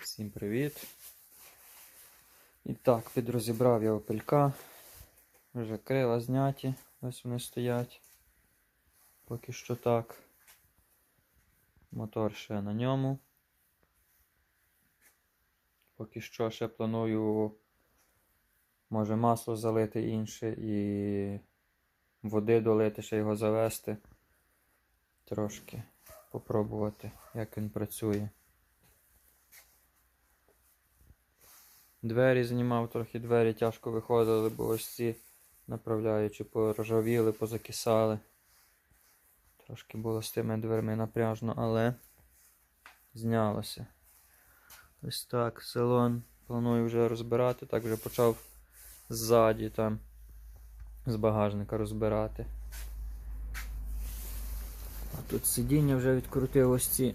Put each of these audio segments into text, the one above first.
Всім привіт. І так, підрозібрав я опелька. Вже крила зняті, ось вони стоять. Поки що так. Мотор ще на ньому. Поки що ще планую, може, масло залити інше і води долити, ще його завести. Трошки попробувати, як він працює. Двері знімав, трохи двері тяжко виходили, бо ось ці направляючи поржавіли, позакисали. Трошки було з тими дверми напряжно, але знялося. Ось так, салон планую вже розбирати, так вже почав ззаді там з багажника розбирати. А тут сидіння вже відкрутив ось ці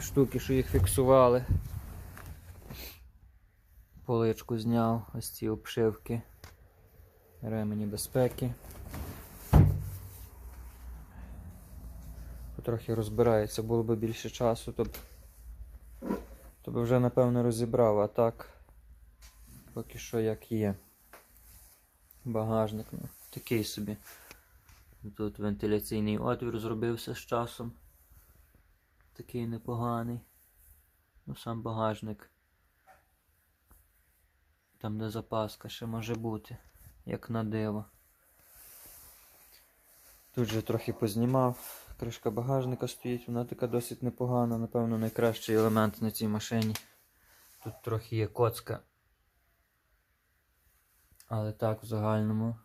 штуки, що їх фіксували. Поличку зняв, ось ці обшивки, ремені безпеки. Потрохи розбирається, було б більше часу, то б, то б вже напевно розібрав, а так поки що як є. Багажник, ну, такий собі. Тут вентиляційний отвір зробився з часом. Такий непоганий. Ну, сам багажник. Там, де запаска ще може бути, як на диво. Тут же трохи познімав. Кришка багажника стоїть, вона така досить непогана, напевно, найкращий елемент на цій машині. Тут трохи є коцка. Але так, в загальному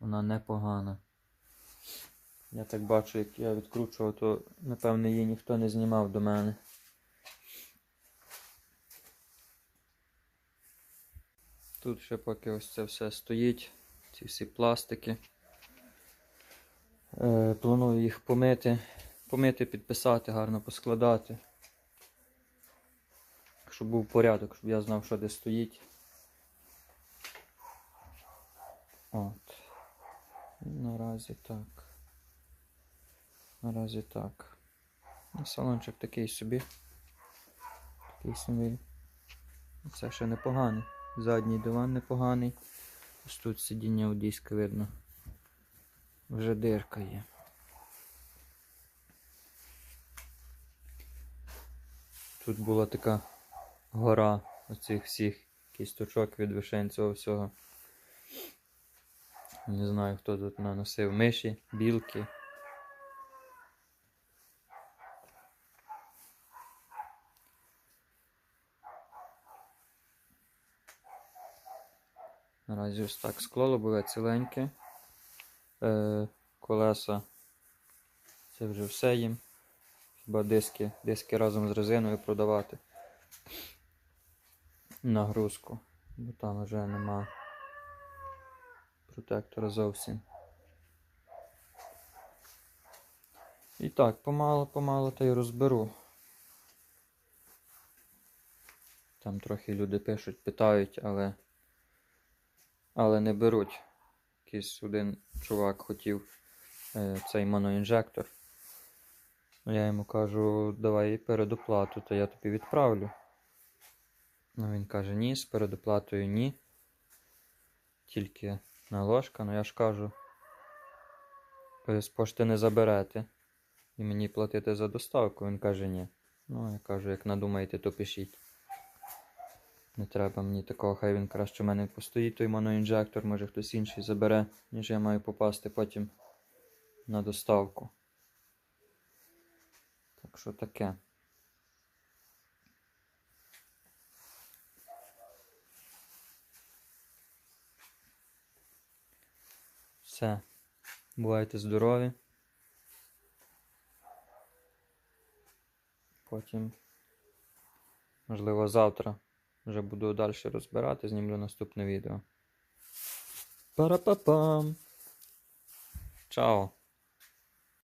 вона непогана. Я так бачу, як я відкручував, то напевно її ніхто не знімав до мене. Тут ще поки ось це все стоїть, ці всі пластики. Е, планую їх помити, помити, підписати, гарно поскладати. Щоб був порядок, щоб я знав, що де стоїть. От. Наразі так. Наразі так. Ну, Салончик такий собі. Такий собі. Це ще непоганий. Задній диван непоганий. Ось тут сидіння одійське видно. Вже дирка є. Тут була така гора оцих всіх кісточок від вишень цього всього. Не знаю, хто тут наносив миші, білки. Наразі ось так скло лобове ціленьке. Е, колеса. Це вже все їм. Хіба диски, диски разом з резиною продавати. Нагрузку. Бо там вже нема протектора зовсім. І так, помало-помало та й розберу. Там трохи люди пишуть, питають, але але не беруть. Якийсь один чувак хотів е, цей моноінжектор. Ну, я йому кажу, давай передоплату, то я тобі відправлю. Ну він каже, ні, з передоплатою ні. Тільки наложка, ну я ж кажу, ви з пошти не заберете. І мені платити за доставку. Він каже, ні. Ну, я кажу, як надумаєте, то пишіть. Не треба мені такого, хай він краще в мене постоїть той моноінжектор, може хтось інший забере, ніж я маю попасти потім на доставку. Так що таке. Все. Бувайте здорові. Потім, можливо, завтра вже буду далі розбирати, знімлю наступне відео. Пара-па-пам! Чао!